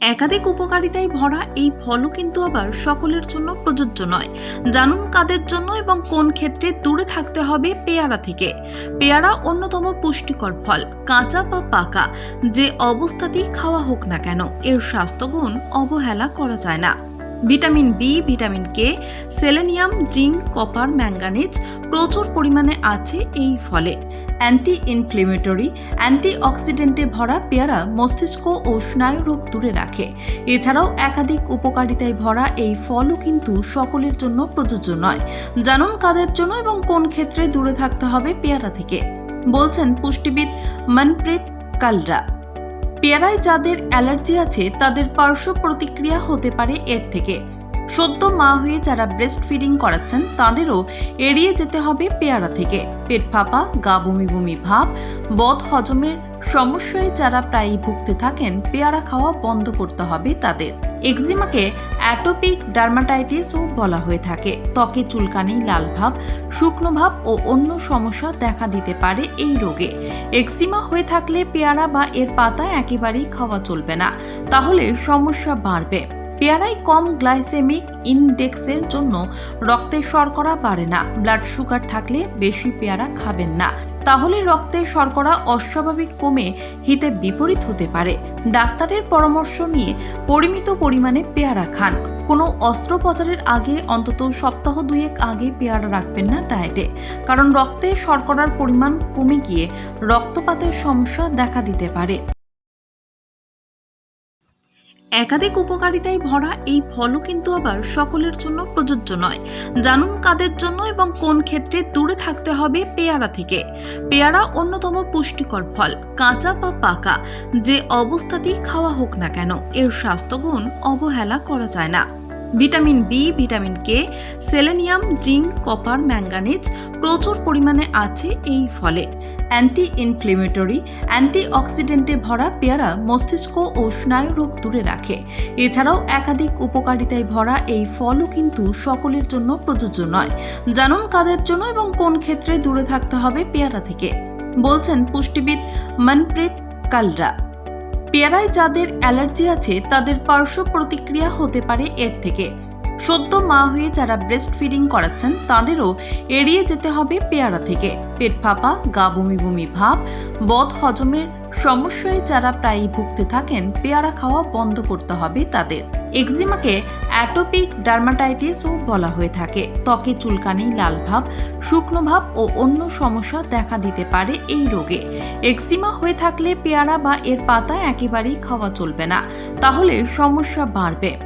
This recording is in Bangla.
একাধিক উপকারিতায় ভরা এই ফলও কিন্তু আবার সকলের জন্য প্রযোজ্য নয়। জানুন কাদের জন্য এবং কোন ক্ষেত্রে দূরে থাকতে হবে পেয়ারা থেকে। পেয়ারা অন্যতম পুষ্টিকর ফল, কাঁচা বা পাকা, যে অবস্থাতেই খাওয়া হোক না কেন, এর স্বাস্থ্যগুণ অবহেলা করা যায় না। Vitamin B vitamin K selenium, zinc, copper manganese প্রচুর পরিমাণে আছে এই ফলে। অ্যান্টি ইনফ্লেমেটরি অ্যান্টি অক্সিডেন্টে ভরা পেয়ারা মস্তিষ্ক ও স্নায়ু রোগ দূরে রাখে। এছাড়াও একাধিক উপকারিতায় ভরা এই ফলও কিন্তু সকলের জন্য প্রযোজ্য নয়। জানুন কাদের জন্য এবং কোন ক্ষেত্রে দূরে থাকতে হবে পেয়ারা থেকে। বলছেন পুষ্টিবিদ মনপ্রীত কালরা। পেয়ারায় যাদের অ্যালার্জি আছে, তাদের পার্শ্ব প্রতিক্রিয়া হতে পারে এর থেকে। সদ্য মা হয়ে যারা ব্রেস্ট ফিডিং করাচ্ছেন, তাদেরও এড়িয়ে যেতে হবে পেয়ারা থেকে। পেট ফাঁপা, গা বমি বমি ভাব বদ হজমের সমস্যায় যারা প্রায়ই ভুগতে থাকেন, পেয়ারা খাওয়া বন্ধ করতে হবে তাদের। এক্সিমাকে অ্যাটোপিক ডার্মাটাইটিসও বলা হয়ে থাকে। ত্বকে চুলকানি, লাল ভাব, শুকনো ভাব ও অন্য সমস্যা দেখা দিতে পারে এই রোগে। এক্সিমা হয়ে থাকলে পেয়ারা বা এর পাতা একেবারেই খাওয়া চলবে না। তাহলে সমস্যা বাড়বে। পেয়ারায় কম গ্লাইসেমিক ইনডেক্সের জন্য রক্তের শর্করা বাড়ে না। ব্লাড সুগার থাকলে বেশি পেয়ারা খাবেন না। তাহলে রক্তের শর্করা অস্বাভাবিক কমে হিতে বিপরীত হতে পারে। ডাক্তারের পরামর্শ নিয়ে পরিমিত পরিমাণে পেয়ারা খান। কোনো অস্ত্রোপচারের আগে অন্তত সপ্তাহ দুয়েক আগে পেয়ারা রাখবেন না ডায়েটে। কারণ রক্তে শর্করার পরিমাণ কমে গিয়ে রক্তপাতের সমস্যা দেখা দিতে পারে। একাধিক উপকারিতায় ভরা এই ফলও কিন্তু আবার সকলের জন্য প্রযোজ্য নয়। জানুন কাদের জন্য এবং কোন ক্ষেত্রে দূরে থাকতে হবে পেয়ারা থেকে। পেয়ারা অন্যতম পুষ্টিকর ফল, কাঁচা বা পাকা, যে অবস্থাতেই খাওয়া হোক না কেন, এর স্বাস্থ্যগুণ অবহেলা করা যায় না। Vitamin B, vitamin K, selenium, zinc, copper, manganese প্রচুর পরিমাণে আছে এই ফলে। অ্যান্টি ইনফ্লেমেটরি অ্যান্টি অক্সিডেন্টে ভরা পেয়ারা মস্তিষ্ক ও স্নায়ু রোগ দূরে রাখে। এছাড়াও একাধিক উপকারিতায় ভরা এই ফলও কিন্তু সকলের জন্য প্রযোজ্য নয়। জানুন কাদের জন্য এবং কোন ক্ষেত্রে দূরে থাকতে হবে পেয়ারা থেকে। বলছেন পুষ্টিবিদ মনপ্রীত কালরা। পেয়ারায় যাদের অ্যালার্জি আছে, তাদের পার্শ্ব প্রতিক্রিয়া হতে পারে এর থেকে। সদ্য মা হয়ে যারা ব্রেস্ট ফিডিং করাচ্ছেন, তাদেরও এড়িয়ে যেতে হবে পেয়ারা থেকে। পেট ফাঁপা, গা বমি বমি ভাব, বদ হজমের সমস্যায় যারা প্রায়ই ভুগতে থাকেন, পেয়ারা খাওয়া বন্ধ করতে হবে তাদের। এক্সিমাকে অ্যাটোপিক ডার্মাটাইটিসও বলা হয়ে থাকে। ত্বকে চুলকানি, লাল ভাব, শুকনো ভাব ও অন্য সমস্যা দেখা দিতে পারে এই রোগে। এক্সিমা হয়ে থাকলে পেয়ারা বা এর পাতা একেবারেই খাওয়া চলবে না। তাহলে সমস্যা বাড়বে।